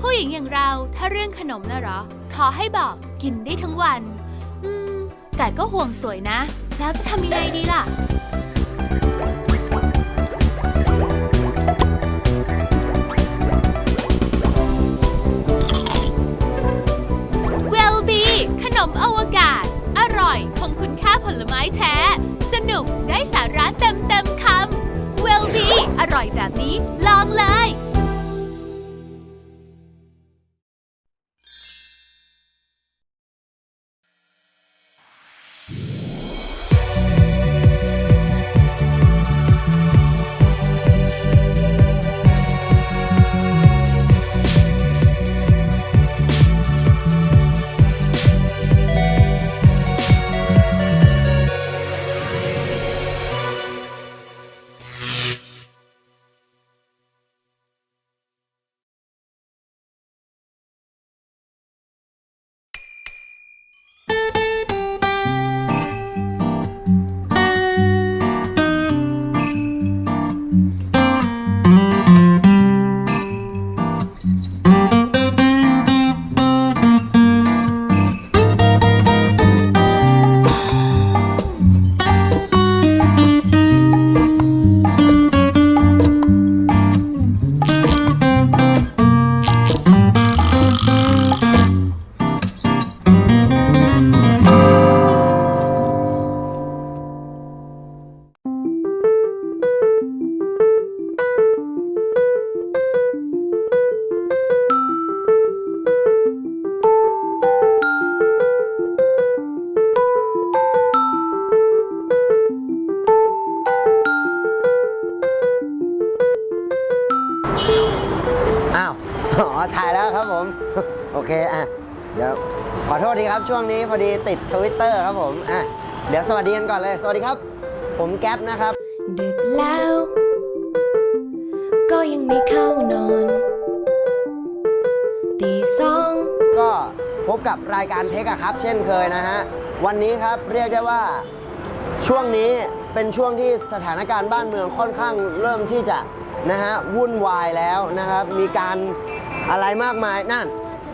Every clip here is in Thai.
ผู้หญิงอย่างเราถ้าเรื่องขนมนะเหรอ ขอให้บอกกินได้ทั้งวัน อืม แต่ก็ห่วงสวยนะ แล้วจะทำยังไงดีล่ะ เวลบี ขนมอวกาศ อร่อยคงคุณค่าผลไม้แท้ สนุกได้สาระเต็มเต็มคำ เวลบี อร่อยแบบนี้ ลองเลย เคอะเดี๋ยวขอโทษทีครับช่วงนี้พอดีติดทวิตเตอร์ครับผมอะเดี๋ยวสวัสดีกันก่อนเลย สวัสดีครับ ผมแก๊ปนะครับ ดึกแล้ว ก็ยังไม่เข้านอนตีสองก็พบกับรายการเทคอะครับ เช่นเคยนะฮะ วันนี้ครับเรียกได้ว่าช่วงนี้เป็นช่วงที่สถานการณ์บ้านเมืองค่อนข้างเริ่มที่จะนะฮะวุ่นวายแล้วนะครับ มีการอะไรมากมายนั่น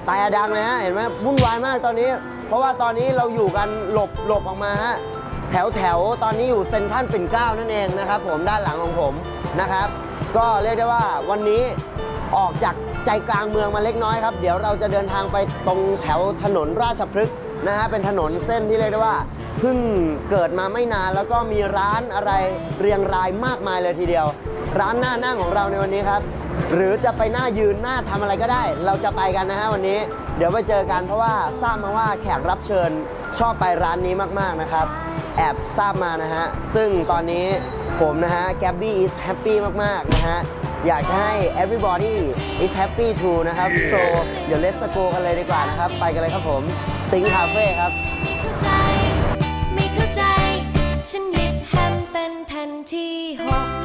ตายดังเลยฮะเห็นไหมวุ่นวายมากตอนนี้ เพราะว่าตอนนี้เราอยู่กันหลบหลบออกมาฮะแถวแถวตอนนี้อยู่เซ็นทรัลปิ่นเกล้านั่นเองนะครับผมด้านหลังของผมนะครับ ก็เรียกได้ว่าวันนี้ออกจากใจกลางเมืองมาเล็กน้อยครับ เดี๋ยวเราจะเดินทางไปตรงแถวถนนราชพฤกษ์นะฮะเป็นถนนเส้นที่เรียกได้ว่าเพิ่งเกิดมาไม่นานแล้วก็มีร้านอะไรเรียงรายมากมายเลยทีเดียว ร้านหน้านั่งของเราในวันนี้ครับ หรือจะไปหน้ายืนหน้าทำอะไรก็ได้ เราจะไปกันนะฮะวันนี้ เดี๋ยวไปเจอกันเพราะว่าทราบมาว่าแขกรับเชิญชอบไปร้านนี้มากๆนะครับ แอบทราบมานะฮะ ซึ่งตอนนี้ผมนะฮะ Gabby is happy มากๆนะฮะ อยากจะให้ everybody is happy too นะครับ so เดี๋ยว let's go กันเลยดีกว่านะครับ ไปกันเลยครับผม Think Cafe ครับเข้าใจไม่เข้าใจ ฉันหยิบแฮมเป็นแผ่นที่หก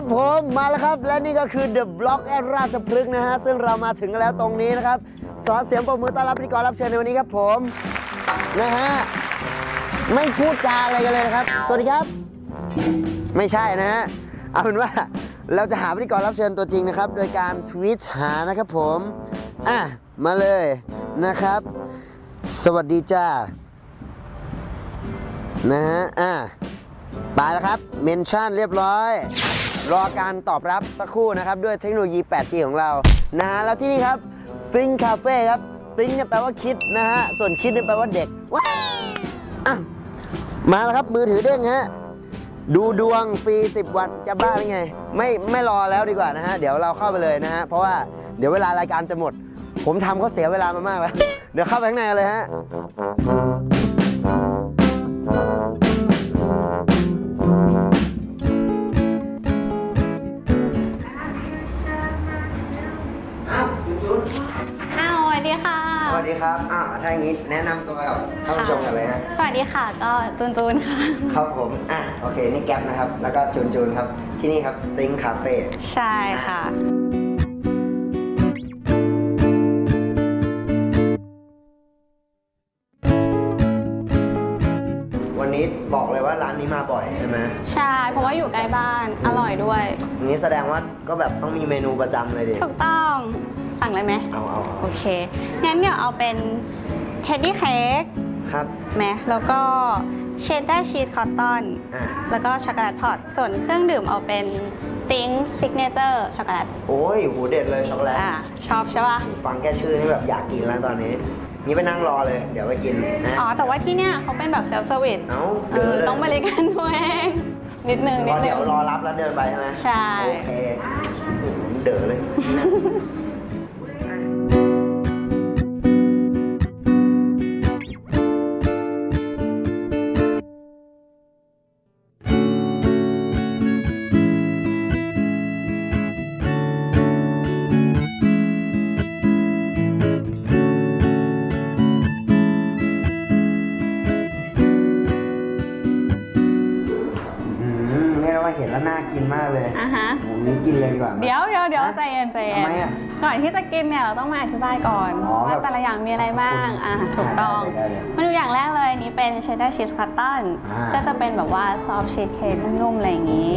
ครับผมมาแล้วครับ และนี่ก็คือ The Block แอดราชพฤกษ์นะฮะ ซึ่งเรามาถึงแล้วตรงนี้นะครับ สอเสียงปรบมือต้อนรับพิธีกรรับเชิญในวันนี้ครับผม นะฮะ ไม่พูดจาอะไรกันเลยนะครับ สวัสดีครับ ไม่ใช่นะฮะ เอาเป็นว่าเราจะหาพิธีกรรับเชิญตัวจริงนะครับ โดยการทวีตหานะครับผม อะ มาเลยนะครับ สวัสดีจ้า นะฮะ อะไปแล้วครับ เมนชั่นเรียบร้อย รอการตอบรับสักครู่นะครับ ด้วยเทคโนโลยี 8G ของเรานะฮะแล้วที่นี่ครับ Think Cafe ครับ Think เนี่ยแปลว่าคิดนะฮะส่วนคิดเนี่ยแปลว่าเด็กว้ายอะมาแล้วครับมือถือเด้งฮะดูดวงฟรี10 วันจะบ้าหรือไง ไม่ไม่รอแล้วดีกว่านะฮะ เดี๋ยวเราเข้าไปเลยนะฮะ เพราะว่าเดี๋ยวเวลารายการจะหมด ผมทำเขาเสียเวลามามากแล้ว เดี๋ยวเข้าไปข้างในเลยฮะ นี้แนะนำตัวกับท่านผู้ชมกันเลยฮะสวัสดีค่ะ ก็จูนจูนค่ะ ครับผมอะโอเคนี่แก๊ปนะครับ แล้วก็จูนจูนครับ ที่นี่ครับติ้งคาเฟ่ใช่ค่ะ วันนี้บอกเลยว่าร้านนี้มาบ่อยใช่ไหมใช่ เพราะว่าอยู่ใกล้บ้าน อร่อยด้วย อย่างนี้แสดงว่าก็แบบต้องมีเมนูประจำเลยดิถูกต้อง สั่งเลยไหม เอาเอาเอาโอเค งั้นเดี๋ยวเอาเป็น เทดดี้เค้กครับไหมแล้วก็เชดดาร์ชีสคอตตอน อะแล้วก็ช็อกโกแลตพอตส่วนเครื่องดื่มเอาเป็นติ้งซิกเนเจอร์ช็อกโกแลตโอ้ยหูเด็ดเลยช็อกโกแลต อ่าชอบใช่ป่ะฟังแค่ชื่อนี่แบบอยากกินแล้วตอนนี้ นี่ไปนั่งรอเลย เดี๋ยวไปกินนะอ๋อ แต่ว่าที่เนี้ยเขาเป็นแบบเซลฟ์เซอร์วิสเอ้าเอเดี๋ยวอเลยต้องบริการตัวเองนิดนึง นิรดอนึเดี๋ง ยวรอรับแล้วเดินไปใช่ไหมใช่ โอเคอื้อหือเด๋อเลย มากเลยอะฮะผมนี้กินเลยดีกว่าไหม เดี๋ยวเดี๋ยวเดี๋ยวฮะใจเย็นใจเย็ทำนไมอะก่อนที่จะกินเนี่ยเราต้องมาอธิบายก่อนอ๋อว่าแบบแต่ละอย่างมีอะไรบ้างอะถูกต้องได้เลยมาดูอย่างแรกเลยอันนี้ เป็นเชดดาร์ชีสคัตตันอ่า ก็จะเป็นแบบว่าซอฟต์ชีสเค้กนุ่มๆอะไรอย่างนี้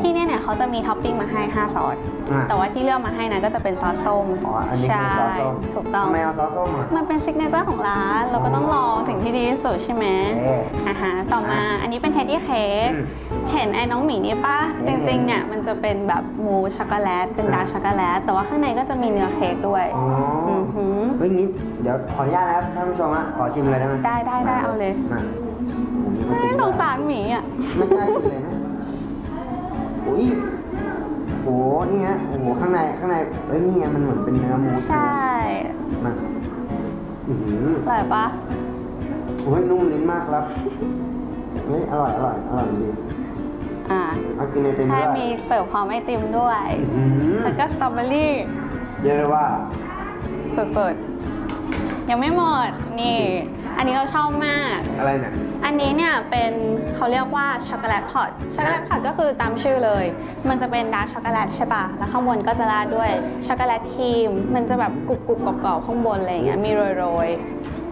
ที่เนี่ยเนี่ยเขาจะมีท็อปปิ้งมาให้ 5 ซอส อะ แต่ว่าที่เลือกมาให้นะก็จะเป็นซอสส้มอ๋ออันนี้คือซอสส้มใช่ถูกต้อง ทำไมเอาซอสส้มอะ มันเป็นซิกเนเจอร์ของร้าน เราก็ต้องลองสิ่งที่ดีที่สุดใช่ไหมเอ๊ะอ่าฮะต่อมาอันนี้เป็นเทดดี้เค้กอืมเห็นไอ้น้องหมีนี่ปะเห็จนริงๆเนี่ยมันจะเป็นแบบมูสช็อกโกแลตเป็นดาร์กช็อกโกแลตแต่ว่าข้างในก็จะมีเนื้อเค้กด้วยอ๋อออหือ เฮ้ยงี้เดี๋ยวขออนุญาตนะครับท่านผู้ชมฮะขอชิมเลยได้ไหมได้ได้ได้เอาเลย มาผมมีคนไม่กินสด้วยงสารหมีอะ ไม่กล้ากินเลยนะอุ้ยโหนี่ฮะโอ้โหข้างในข้างในเอ้ยนี่ไงมันเหมือนเป็นเนื้อมูสใช่มาอือหืออร่อยปะโอ้ยนุ่มลิ้นมากครับเฮ้ยอร่อยอร่อยอร่อยจริงอ่าเอากินไอติมใช่ด้วยมีเสิร์ฟพร้อมไอติมด้วยอื้อหือแล้วก็สตรอเบอรี่เรียกได้ว่าสดๆยังไม่หมดนี่ อันนี้เราชอบมาก อะไรเนี่ย อันนี้เนี่ยเป็นเขาเรียกว่าช็อกโกแลตพอตช็อกโกแลตพอตก็คือตามชื่อเลย มันจะเป็นดาร์กช็อกโกแลตใช่ปะแล้วข้างบนก็จะราดด้วยช็อกโกแลตครีม มันจะแบบกรุบกรุบๆกรอบๆข้างบนอะไรอย่างเงี้ยมีโรย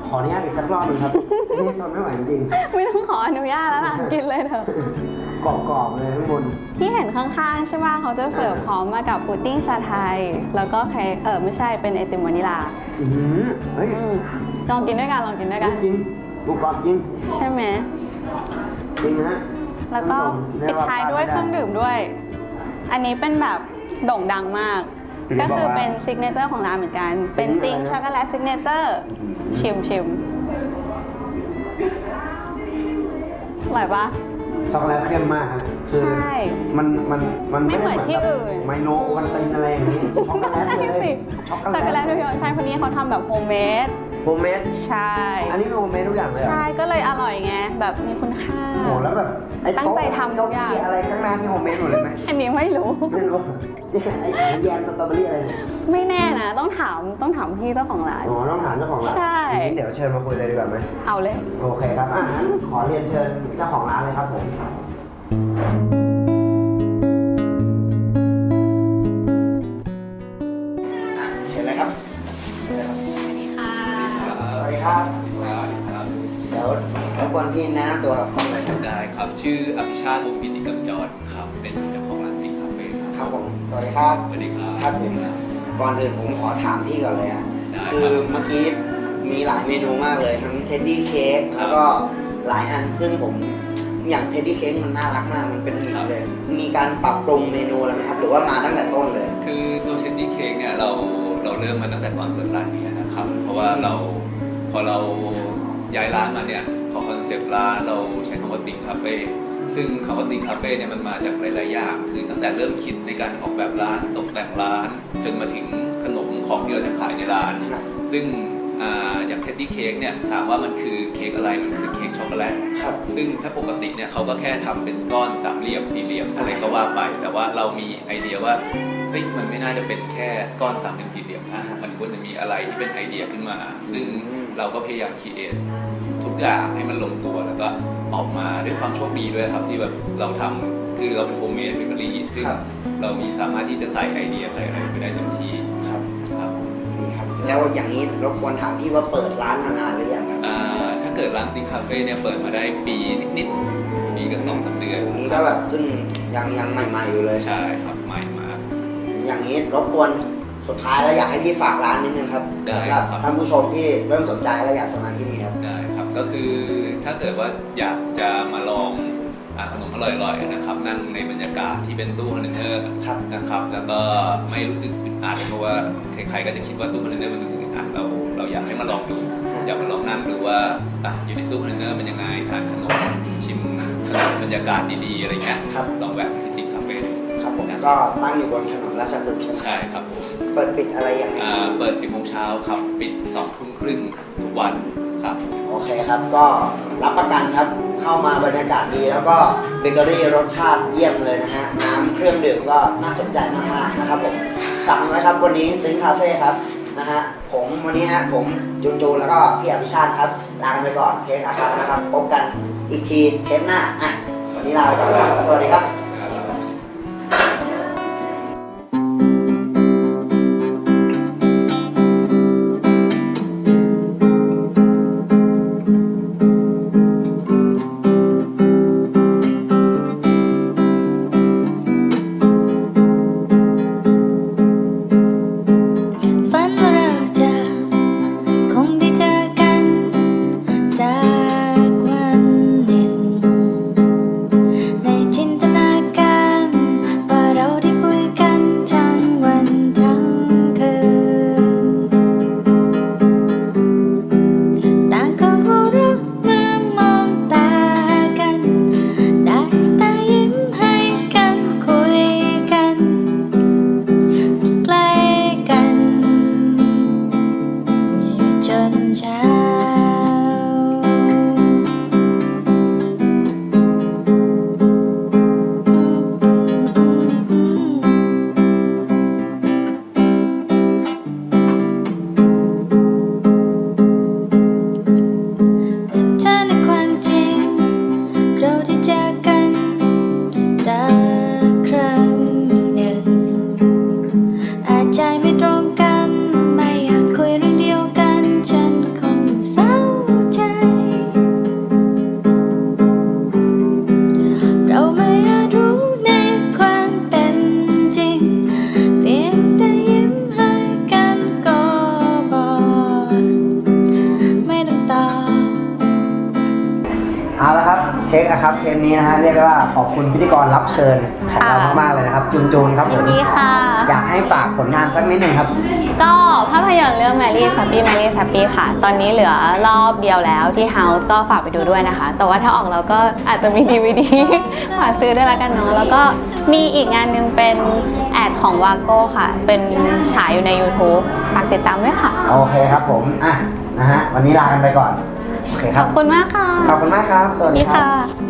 ขออนุญาตอีกสักรอบหนึงครับ นี่ทนไม่ไหวจริงๆไม่ต้องขออนุญาตแล้วล่ะกินเลยเถอะๆกรอบๆเลยข้างบน ที่เห็นข้างๆใช่ป่ะเขาจะเสิร์ฟพร้อมมากับพุดดิ้งชาไทย แล้วก็เค้กเออไม่ใช่เป็นไอติมวานิลา อื้อหือเฮ้ยอืม ลองกินด้วยกันลองกินด้วยกัน จริงบุกกรอบจริงใช่ไหม จริงนะฮะแล้วก็ท่นผู้ชมปิดท้ายด้วยเครื่องดื่มด้วย อันนี้เป็นแบบโด่งดังมากคือก็คือบอกว่าเป็นซิกเนเจอร์ของร้านเหมือนกัน เป็นเป็นติงอะไรนะช็อกโกแลตซิกเนเจอร์ชิมชิมอร่อยปะ ช็อกโกแลตเข้มมากฮะคือใช่มันมันมันไม่เหมือนที่อื่น ไมโนกันตินอะไรอย่างนี้ช็อกโกแลตเลยสิช็อกโกช็อกโกแลแลตตที่ใช่คนนี้เขาทำแบบโฮมเมด โฮมเมดใช่ อันนี้คือโฮมเมดทุกอย่างเลยเหรอใช่ก็เลยอร่อยไงแบบมีคุณค่า โอ้โหแล้วแบบไอ้ตั้งโต๊ะใจทำทุเก้ากอย่างอี้อะไรข้างหน้านี่โฮมเมดหมดเลยไหมอันนี้ไม่รู้ ไม่รู้เนี่ยไอ้แยมสตรอเบอรี่อะไรเนี่ยไม่แน่นะ ต้องถามต้องถามพี่เจ้าของร้าน อ๋อต้องถามเจ้าของร้านใช่งั้นเดี๋ยวเชิญมาคุยเลยดีกว่าไหม เอาเลย โอเคครับ อะงั้นขอเรียนเชิญเจ้าของร้านเลยครับผม พี่แนะนำตัวกับกล้องเลยครับได้ครับ ชื่ออภิชาติวงศ์ปิติกำจรครับ เป็นเจ้าของร้านติ๊กคาเฟ่ครับครับผมสวัสดีครับ สวัสดีครับครับผม ก่อนอื่นผมขอถามพี่ก่อนเลยอะได้ครับคือเมื่อกี้มีหลายเมนูมากเลยทั้งเท็ดดี้เค้กครับแล้วก็หลายอันซึ่งผมอย่างเท็ดดี้เค้กมันน่ารักมากมันเป็นหมีครับเลย มีการปรับปรุงเมนูอะไรไหมครับ หรือว่ามาตั้งแต่ต้นเลย คือตัวเทนดี้เค้กเนี่ยเราเราเริ่มมาตั้งแต่ตอนเปิดร้านนี้นะครับ เพราะว่าเราพอเรา ย้ายร้านมาเนี่ยขอคอนเซปต์ร้านเราใช้คำว่าติ๊กคาเฟ่ซึ่งคำว่าติ๊กคาเฟ่เนี่ยมันมาจากหลายๆอย่างคือตั้งแต่เริ่มคิดในการออกแบบร้านตกแต่งร้าน จนมาถึงขนมของที่เราจะขายในร้านครับซึ่งอ่าอย่างเทดดี้เค้กเนี่ยถามว่ามันคือเค้กอะไรมันคือเค้กช็อกโกแลตครับซึ่งถ้าปกติเนี่ยเขาก็แค่ทำเป็นก้อนสามเหลี่ยมสี่เหลี่ยมอะไรก็ว่าไป แต่ว่าเรามีไอเดียว่า เฮ้ยมันไม่น่าจะเป็นแค่ก้อนสามเหลี่ยมสี่เหลี่ยมนะมันควรจะมีอะไรที่เป็นไอเดียขึ้นมา ซึ่งเราก็พยายามคิดเอททุกอย่างให้มันลงตัวแล้วก็ออกมาด้วยความโชคดีด้วยครับที่แบบเราทำคือเราเป็นโฮมเมดเบเกอรี่ซึ่งครับเรามีสามารถที่จะใส่ไอเดียใส่อะไรไปได้เต็มที่ครับครับนี่ครับ แล้วอย่างนี้รบกวนถามพี่ว่าเปิดร้านมานานหรือยังครับอ่าถ้าเกิดร้านติงคาเฟ่เนี่ยเปิดมาได้ปีนิดๆปีกับสองสามเดือนนี่ก็แบบเพิ่งยังยังใหม่ๆอยู่เลยใช่ครับใหม่มาก อย่างนี้รบกวนสุดท้ายแล้วอยากให้พี่ฝากร้านนิดนึงครับได้สำหรับครับ ท่านผู้ชมที่เริ่มสนใจและอยากจะมาที่นี่ครับ ได้ครับก็คือถ้าเกิดว่าอยากจะมาลองอาขนมอร่อยๆนะครับ นั่งในบรรยากาศที่เป็นตู้คอนเทนเนอร์ครับ นะครับ แล้วก็ไม่รู้สึกอึดอัดเพราะว่าใครๆก็จะคิดว่าตู้คอนเทนเนอร์มันรู้สึกอึดอัดเราเราอยากให้มาลองดู อยากมาลองนั่งดูว่าอะอยู่ในตู้คอนเทนเนอร์เป็นยังไงทานขนมชิมบรรยากาศดีๆอะไรเงี้ยครับ ลองแวะ ก็ตั้งอยู่บนถนนราชพฤกษ์ใช่ไหมใช่ครับผมเปิดปิดอะไรยังไงอ่าเปิด 10โมงเช้าครับ ปิด2ทุ่มครึ่งทุกวันครับ โอเคครับก็รับประกันครับเข้ามาบรรยากาศดี แล้วก็เบเกอรี่รสชาติเยี่ยมเลยนะฮะน้ำเครื่องดื่มก็น่าสนใจมากๆนะครับผมสั่งไว้ครับวันนี้ตึ้งคาเฟ่ครับนะฮะผมวันนี้ฮะผมจูนจูนแล้วก็พี่อภิชาติครับลากันไปก่อนเทสนะครับนะครับพบกันอีกทีเทปหน้าอะวันนี้ลาไปก่อนครับสวัสดีครับ เทคอะครับเทปนี้นะฮะเรียกได้ว่าขอบคุณพิธีกรรับเชิญของเราค่ะมากๆเลยนะครับจูนจูนครับผยินมดีค่ะ อยากให้ฝากผลงานสักนิดหนึ่งครับ ก็ภาพยนตร์เรื่อง Mary Sappy Mary Sappy ค่ะ ตอนนี้เหลือรอบเดียวแล้วที่ House ก็ฝากไปดูด้วยนะคะ แต่ว่าถ้าออกแล้วก็อาจจะมี DVD ฝากซื้อด้วยแล้วกันเนาะแล้วก็มีอีกงานหนึงเป็นแอดของ Wago ค่ะ เป็นฉายอยู่ใน YouTube ฝากติดตามด้วยค่ะ โอเคครับผม อะนะฮะวันนี้ลากันไปก่อนโอเคค ขรับอบคุณมากค่ะ ขอบคุณมากครับ สวัสดีนี่ครัค่ะบ